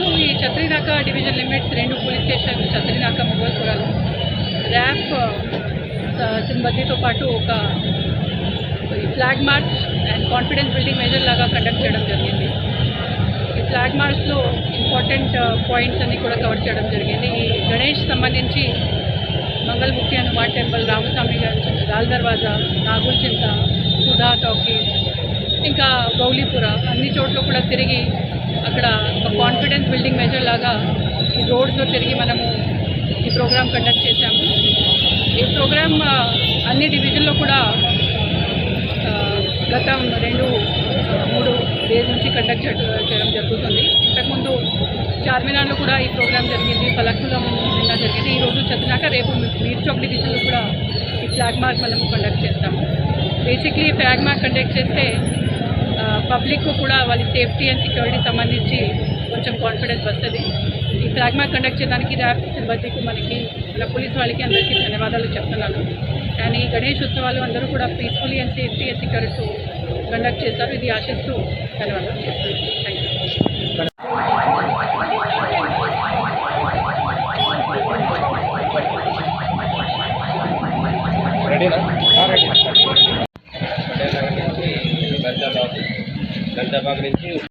ఈరోజు ఈ Chatrinaka division limits రెండు పోలీస్ స్టేషన్ చత్రినాక మొగోల్పురాలు ర్యాప్ సిబ్బందితో పాటు ఒక flag march and confidence building measure లాగా కండక్ట్ చేయడం జరిగింది. ఈ ఫ్లాగ్ మార్చ్లో ఇంపార్టెంట్ పాయింట్స్ అన్నీ కూడా కవర్ చేయడం జరిగింది. ఈ గణేష్ సంబంధించి మంగళముఖి హనుమాన్ టెంపుల్ రామస్వామి గారి లాల్ దర్వాజా నాగుల్ చింత సుధా టాకీ ఇంకా గౌలీపుర అన్ని చోట్ల కూడా తిరిగి అక్కడ ఒక కాన్ఫిడెన్స్ బిల్డింగ్ మెజర్ లాగా ఈ రోడ్స్లో తిరిగి మనము ఈ ప్రోగ్రాం కండక్ట్ చేశాము. ఈ ప్రోగ్రామ్ అన్ని డివిజన్లో కూడా గతం గత రెండు మూడు డేస్ నుంచి కండక్ట్ చేయడం చేయడం జరుగుతుంది. ఇంతకుముందు చార్మినార్లో కూడా ఈ ప్రోగ్రాం జరిగింది పలక్లో నిన్న జరిగింది. ఈరోజు చదివినాక రేపు మీర్చోక్ డివిజన్లో కూడా ఈ ఫ్లాగ్ మార్క్ మనము కండక్ట్ చేస్తాము. బేసిక్లీ ఫ్లాగ్ మార్క్ కండక్ట్ చేస్తే పబ్లిక్ కూడా వాళ్ళ సేఫ్టీ అండ్ సెక్యూరిటీ సంబంధించి కొంచెం కాన్ఫిడెన్స్ వస్తుంది. ఈ ప్లాగ్మా కండక్ట్ చేయడానికి ర్యాప్ సిబ్బందికి మనకి మన పోలీస్ వాళ్ళకి అందరికీ ధన్యవాదాలు చెప్తున్నాను. కానీ ఈ గణేష్ ఉత్సవాలు అందరూ కూడా peacefully and safety and security conduct చేస్తారు ఇది ఆశిస్తూ ధన్యవాదాలు చెప్తున్నాను. థ్యాంక్ యూ రెడీనా Ele tava agredindo.